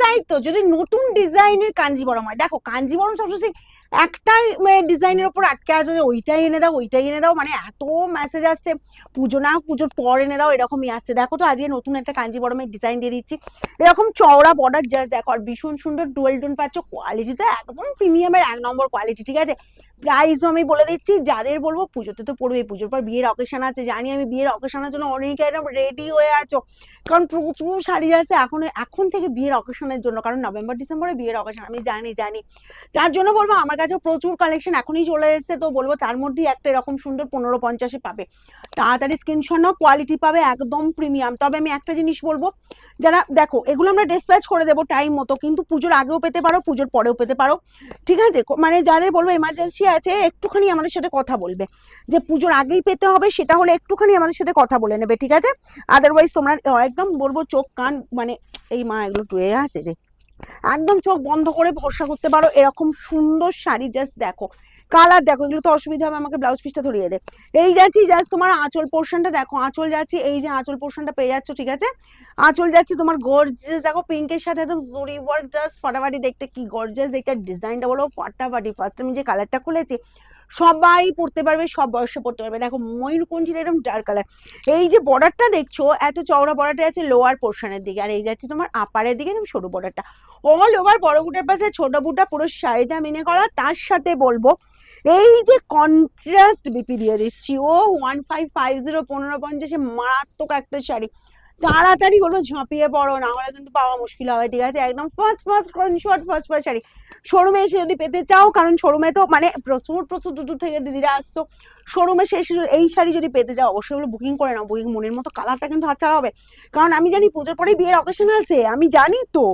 চাই তো যদি নতুন ডিজাইনের কাঞ্জিবরম হয়। দেখো কাঞ্জিবরম সবসময় একটাই ডিজাইনের ওপর আটকে আছে যে ওইটাই এনে দাও, ওইটাই এনে দাও মানে এত মেসেজ আসছে। পুজো না, পুজোর পর এনে দাও, এরকমই আসছে। দেখো তো, আজকে নতুন একটা কাঞ্জিবরমের ডিজাইন দিয়ে দিচ্ছি। এরকম চওড়া বর্ডার জাস্ট দেখো, আর ভীষণ সুন্দর ডুয়েল টোন পাচ্ছ। কোয়ালিটিটা একদম প্রিমিয়ামের এক নম্বর কোয়ালিটি ঠিক আছে? প্রাইসও আমি বলে দিচ্ছি, যাদের বলব, পুজোতে তো পড়বে পুজোর পর বিয়ের অকেশন আছে, জানি আমি বিয়ের অকেশনের জন্য অনেক একদম রেডি হয়ে আছো। কারণ প্রচুর শাড়ি আছে, এখন এখন থেকে বিয়ের অকেশনের জন্য, কারণ নভেম্বর ডিসেম্বরে বিয়ের অকেশন আমি জানি জানি। তার জন্য বলব, আমার কাছে প্রচুর কালেকশন এখনই চলে এসেছে, তো বলব তার মধ্যেই একটা এরকম সুন্দর পনেরো পঞ্চাশে পাবে। তাড়াতাড়ি স্ক্রিনশট কোয়ালিটি পাবে একদম প্রিমিয়াম তবে আমি একটা জিনিস বলব, যারা দেখো, এগুলো আমরা ডিসপ্যাচ করে দেবো টাইম মতো, কিন্তু পুজোর আগেও পেতে পারো, পুজোর পরেও পেতে পারো। ঠিক আছে? মানে যাদের বলব এমার্জেন্সি আছে, একটুখানি আমাদের সাথে কথা বলবে। যে পুজোর আগেই পেতে হবে, সেটা হলে একটুখানি আমাদের সাথে কথা বলে নেবে, ঠিক আছে? আদারওয়াইজ তোমরা একদম বলব চোখ, কান মানে এই মা, এগুলো টুয়ে আছে রে। একদম চোখ বন্ধ করে ভরসা করতে পারো, এরকম সুন্দর শাড়ি জাস্ট দেখো। কালার দেখো, এগুলো তো অসুবিধা হবে, আমাকে ব্লাউজ পিসটা ধরিয়ে দে। এই যাচ্ছি জাস্ট তোমার আঁচল পোর্শনটা দেখো, আঁচল যাচ্ছি, এই যে আঁচল পোর্শনটা পেয়ে যাচ্ছ, ঠিক আছে? আঁচল যাচ্ছি তোমার গর্জেস দেখো পিঙ্কের সাথে একদম জরি ওয়ার্ক জাস্ট ফাটাফাটি দেখতে কি গর্জেস এটা ডিজাইনটা বলো, ফাটাফাটি। ফার্স্ট আমি যে কালারটা খুলেছি সবাই পড়তে পারবে, সব বয়সে পড়তে পারবে। দেখো ময়ূরকঞ্চির এরকম ডার্ক কালার এই যে বর্ডারটা দেখছ, এত চওড়া বর্ডারটা আছে লোয়ার পোর্শনের দিকে, আর এই যাচ্ছে তোমার আপারের দিকে এরকম সরু বর্ডারটা অল ওভার বড় বুটার পাশে, ছোট বুটা, পুরো শাড়িটা মিনে করা। তার সাথে বলব, এই যে কন্ট্রাস্ট বিপি দিয়ে দিচ্ছি, ও ওয়ান ফাইভ ফাইভ জিরো পনেরো পঞ্চাশে মারাত্মক একটা শাড়ি। তাড়াতাড়ি হলো ঝাঁপিয়ে পড়ো না। হলে কিন্তু পাওয়া মুশকিল হবে, ঠিক আছে? একদম first first screenshot first first sari. শোরুমে এসে যদি পেতে চাও, কারণ শোরুমে তো মানে প্রচুর প্রচুর দূর থেকে দিদিরা আসছো, শোরুমে এসে এই শাড়ি যদি পেতে চাও, অবশ্যই হলো বুকিং করে নাও। বুকিং মনের মতো কালারটা কিন্তু হাতছাড়া হবে। কারণ আমি জানি পুজোর পরেই বিয়ের অকেশন আছে, আমি জানি তো।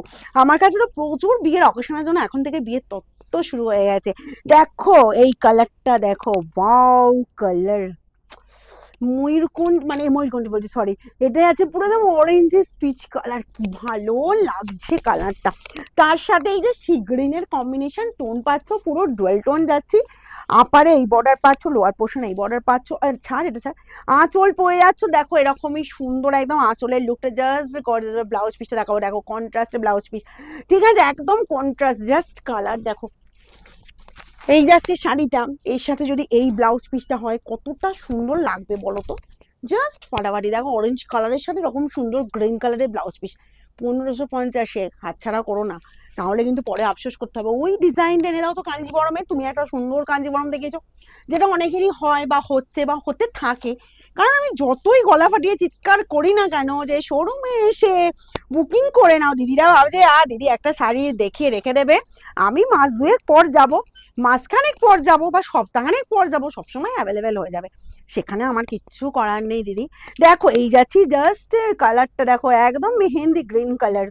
আমার কাছে তো প্রচুর বিয়ের অকেশনের জন্য এখন থেকে বিয়ের তত্ত্ব শুরু হয়ে গেছে। দেখো, এই কালারটা দেখো। ওয়াও কালার ময়ূরকুণ্ড মানে ময়ূরকুণ্ড বলছি সরি এটা আছে পুরো একদম অরেঞ্জের স্পিচ কালার কি ভালো লাগছে কালারটা তার সাথে এই যে সিগ্রিনের কম্বিনেশন টোন পাচ্ছ, পুরো ডুয়েল টোন যাচ্ছি। আপারে এই বর্ডার পাচ্ছ লোয়ার পোর্শন এই বর্ডার পাচ্ছ, আর ছাড় এটা ছাড়। আঁচল পয়ে যাচ্ছ, দেখো এরকমই সুন্দর একদম আঁচলের লুকটা জাস্ট ব্লাউজ পিসটা দেখাবো, দেখো কন্ট্রাস্টে ব্লাউজ পিস ঠিক আছে, একদম কন্ট্রাস্ট জাস্ট কালার দেখো এই যাচ্ছে শাড়িটা, এর সাথে যদি এই ব্লাউজ পিসটা হয়, কতটা সুন্দর লাগবে বলো তো? জাস্ট ফাটাফাটি দেখো অরেঞ্জ কালারের সাথে এরকম সুন্দর গ্রিন কালারের ব্লাউজ পিস পনেরোশো পঞ্চাশে হাতছাড়া করো না। তাহলে কিন্তু পরে আফসোস করতে হবে। ওই ডিজাইনটা এনে দাও তো কাঞ্জিবরমের তুমি একটা সুন্দর কাঞ্জিবরম দেখেছ যেটা অনেকেরই হয় বা হচ্ছে বা হতে থাকে। কারণ আমি যতই গলা ফাটিয়ে চিৎকার করি না কেন, যে শোরুমে এসে বুকিং করে নাও, দিদিরা ভাবছে আ দিদি একটা শাড়ি দেখে রেখে দেবে। আমি মাস দুয়েক পর যাব, মাসখানেক পর যাব বা সপ্তাহখানেক পর যাব, সবসময় অ্যাভেলেবেল হয়ে যাবে। সেখানে আমার কিচ্ছু করার নেই, দিদি। দেখো, এই যাচ্ছি জাস্ট কালারটা দেখো, একদম মেহেন্দি গ্রিন কালার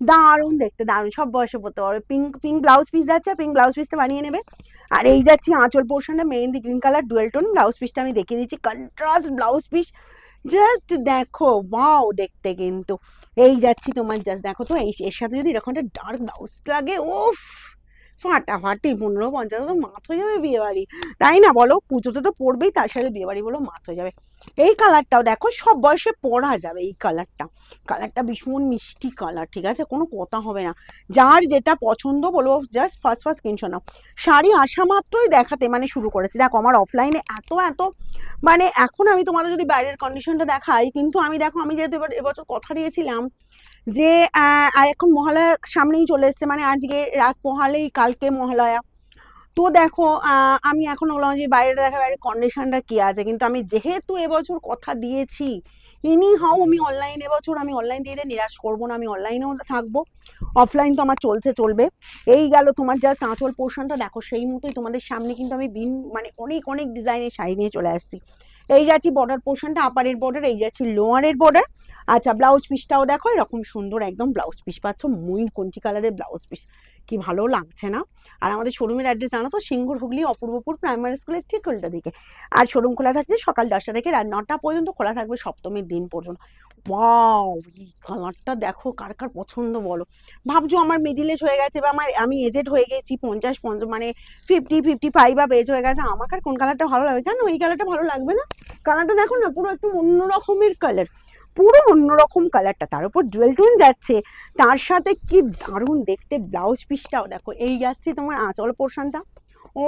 দারুণ দেখতে, দারুণ। সব বয়সে পড়তে পারবে পিঙ্ক পিঙ্ক ব্লাউজ পিস যাচ্ছে পিঙ্ক ব্লাউজ পিসটা বানিয়ে নেবে। আর এই যাচ্ছি আঁচল পোর্শনটা mehendi green colour dual tone blouse পিসটা আমি দেখিয়ে দিচ্ছি। কন্ট্রাস্ট ব্লাউজ পিস জাস্ট দেখো ওয়াও দেখতে কিন্তু। এই যাচ্ছি তোমার জাস্ট দেখো তো, এই, এর সাথে যদি এরকম একটা ডার্ক ব্লাউজ লাগে ওফ ফাটাফাটি পনেরো পঞ্চাশ তো মাত হয়ে যাবে বিয়ে বাড়ি। তাই না বলো? পুজোতে তো পড়বেই, তার সাথে বিয়ে বাড়ি বলো মাত হয়ে যাবে। এই কালারটাও দেখো, সব বয়সে পরা যাবে এই কালারটা কালারটা ভীষণ মিষ্টি কালার ঠিক আছে? কোনো কথা হবে না। যার যেটা পছন্দ বলব জাস্ট ফার্স্ট ফার্স্ট কিনছো না শাড়ি আসা মাত্রই দেখাতে মানে শুরু করেছি। দেখো, আমার অফলাইনে এত এত মানে এখন আমি তোমাদের যদি বাইরের কন্ডিশনটা দেখাই, কিন্তু আমি দেখো, আমি যেহেতু এবার, এবছর কথা দিয়েছিলাম যে এখন মহালয়ার সামনেই চলে এসছে মানে আজকে রাত পোহালেই কালকে মহালয়া। তো দেখো আমি এখন বললাম যে বাইরে দেখা, বাইরের কন্ডিশনটা কি আছে? কিন্তু আমি যেহেতু এবছর কথা দিয়েছি এনি হাও আমি অনলাইন এবছর আমি অনলাইন দিয়ে দিয়ে নিরাশ করব না, আমি অনলাইনেও থাকব। অফলাইন তো আমার চলছে, চলবে। এই গেল তোমার যা আঁচল পোর্শনটা দেখো, সেই মতোই তোমাদের সামনে কিন্তু আমি বিন মানে অনেক অনেক ডিজাইনের শাড়ি নিয়ে চলে আসছি। এই যাচ্ছি বর্ডার পোর্শনটা আপারের বর্ডার এই যাচ্ছি লোয়ারের বর্ডার আচ্ছা ব্লাউজ পিসটাও দেখো, এরকম সুন্দর একদম ব্লাউজ পিস পাচ্ছ ময়ূর কঞ্চি কালারের ব্লাউজ পিস কি ভালো লাগছে না? আর আমাদের শোরুমের অ্যাড্রেস জানো তো? সিঙ্গুর হুগলি, অপূর্বপুর প্রাইমারি স্কুলের ঠিক উল্টো দিকে। আর শোরুম খোলা থাকছে সকাল দশটা থেকে রাত নটা পর্যন্ত, খোলা থাকবে সপ্তমীর দিন পর্যন্ত। কালারটা দেখো, কার কার পছন্দ বলো। ভাবছ আমার মিডিল এজ হয়ে গেছে বা আমার, আমি এজেড হয়ে গেছি, পঞ্চাশ পঞ্চাশ মানে ফিফটি ফিফটি ফাইভ বা এজ হয়ে গেছে আমার আর কোন কালারটা ভালো লাগবে? জানো, এই কালারটা ভালো লাগবে না? কালারটা দেখো না, পুরো একটু অন্য রকমের কালার পুরো অন্যরকম কালারটা তার উপর ডুয়েল টোন যাচ্ছে, তার সাথে কি দারুণ দেখতে ব্লাউজ পিসটাও দেখো, এই যাচ্ছে তোমার আঁচল পোর্শনটা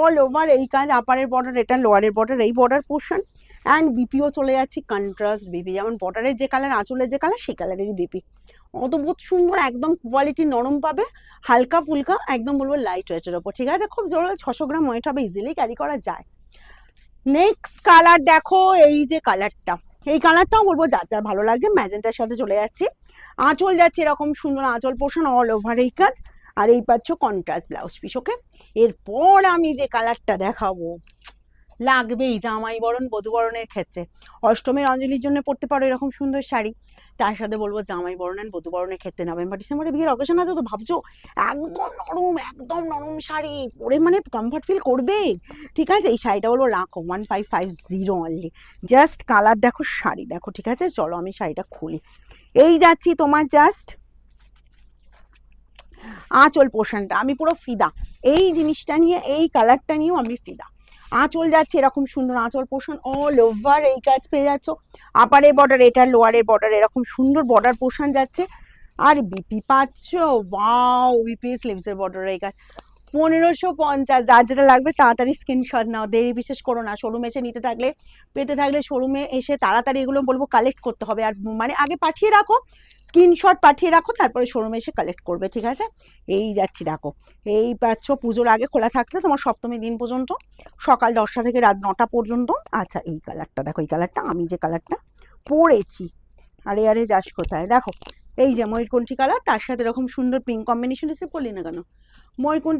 অল ওভার এই কাজ আপারের বর্ডার এটা লোয়ারের বর্ডার এই বর্ডার পোর্শন অ্যান্ড বিপিও চলে যাচ্ছে কন্ট্রাস্ট বিপি যেমন বর্ডারের যে কালার আঁচলের যে কালার সেই কালারেরই বিপি অদ্ভুত সুন্দর, একদম কোয়ালিটি নরম পাবে হালকা ফুলকা একদম বলব লাইট ওয়েটের ওপর ঠিক আছে, খুব জোর ছশো গ্রাম ওয়েট হবে ইজিলি ক্যারি করা যায়। নেক্সট কালার দেখো, এই যে কালারটা এই কালারটাও বলব, যার যার ভালো লাগছে, ম্যাজেন্টার সাথে চলে যাচ্ছে। আঁচল যাচ্ছে এরকম সুন্দর আঁচল পোষণ অল ওভার এই কাজ। আর এই পাচ্ছ কন্ট্রাস্ট ব্লাউজ পিস ওকে এরপর আমি যে কালারটা দেখাবো, লাগবেই জামাই বরণ বধুবরণের ক্ষেত্রে। অষ্টমীর অঞ্জলির জন্য পড়তে পারো এরকম সুন্দর শাড়ি। তার সাথে বলব জামাই বরণ and বধু বরণের ক্ষেত্রে নভেম্বর, ডিসেম্বরে বিয়ের অকেশন আছে তো ভাবছ? একদম নরম একদম নরম শাড়ি। পরে মানে কমফর্ট ফিল করবে। ঠিক আছে? এই শাড়িটা বলব রাখো। One five five zero only just colour দেখো শাড়ি, দেখো, ঠিক আছে? চলো আমি শাড়িটা খুলি। এই যাচ্ছি তোমার জাস্ট আঁচল পোষণটা। আমি পুরো ফিদা। এই জিনিসটা নিয়ে, এই কালারটা নিয়েও আমি ফিদা। আঁচল যাচ্ছে এরকম সুন্দর আঁচল পোষণ অল ওভার এই কাজ পেয়ে যাচ্ছ। আপারের বর্ডার এটা লোয়ারের বর্ডার এরকম সুন্দর বর্ডার পোষণ যাচ্ছে। আর বিপি পাচ্ছ? ওয়াও বিপি স্লিভসের বর্ডার এই কাজ। পনেরোশো পঞ্চাশ, যার যেটা লাগবে তাড়াতাড়ি স্ক্রিনশট নাও। দেরি বিশেষ করো না শোরুমে এসে নিতে থাকলে, পেতে থাকলে শোরুমে এসে তাড়াতাড়ি এগুলো বলব কালেক্ট করতে হবে। আর মানে আগে পাঠিয়ে রাখো স্ক্রিনশট পাঠিয়ে রাখো, তারপরে শোরুমে এসে কালেক্ট করবে, ঠিক আছে? এই যাচ্ছি, দেখো। এই পাচ্ছ, পুজোর আগে খোলা থাকছে তোমার সপ্তমী দিন পর্যন্ত, সকাল দশটা থেকে রাত নটা পর্যন্ত। আচ্ছা এই কালারটা দেখো, এই কালারটা আমি যে কালারটা পরেছি। আরে আরে, যাস কোথায়। দেখো, এই যে ময়ূরকণ্ঠী কালার তার সাথে এরকম সুন্দর পিঙ্ক কম্বিনেশন রিসিভ করলি না কেন? ময়ূরকণ্ঠী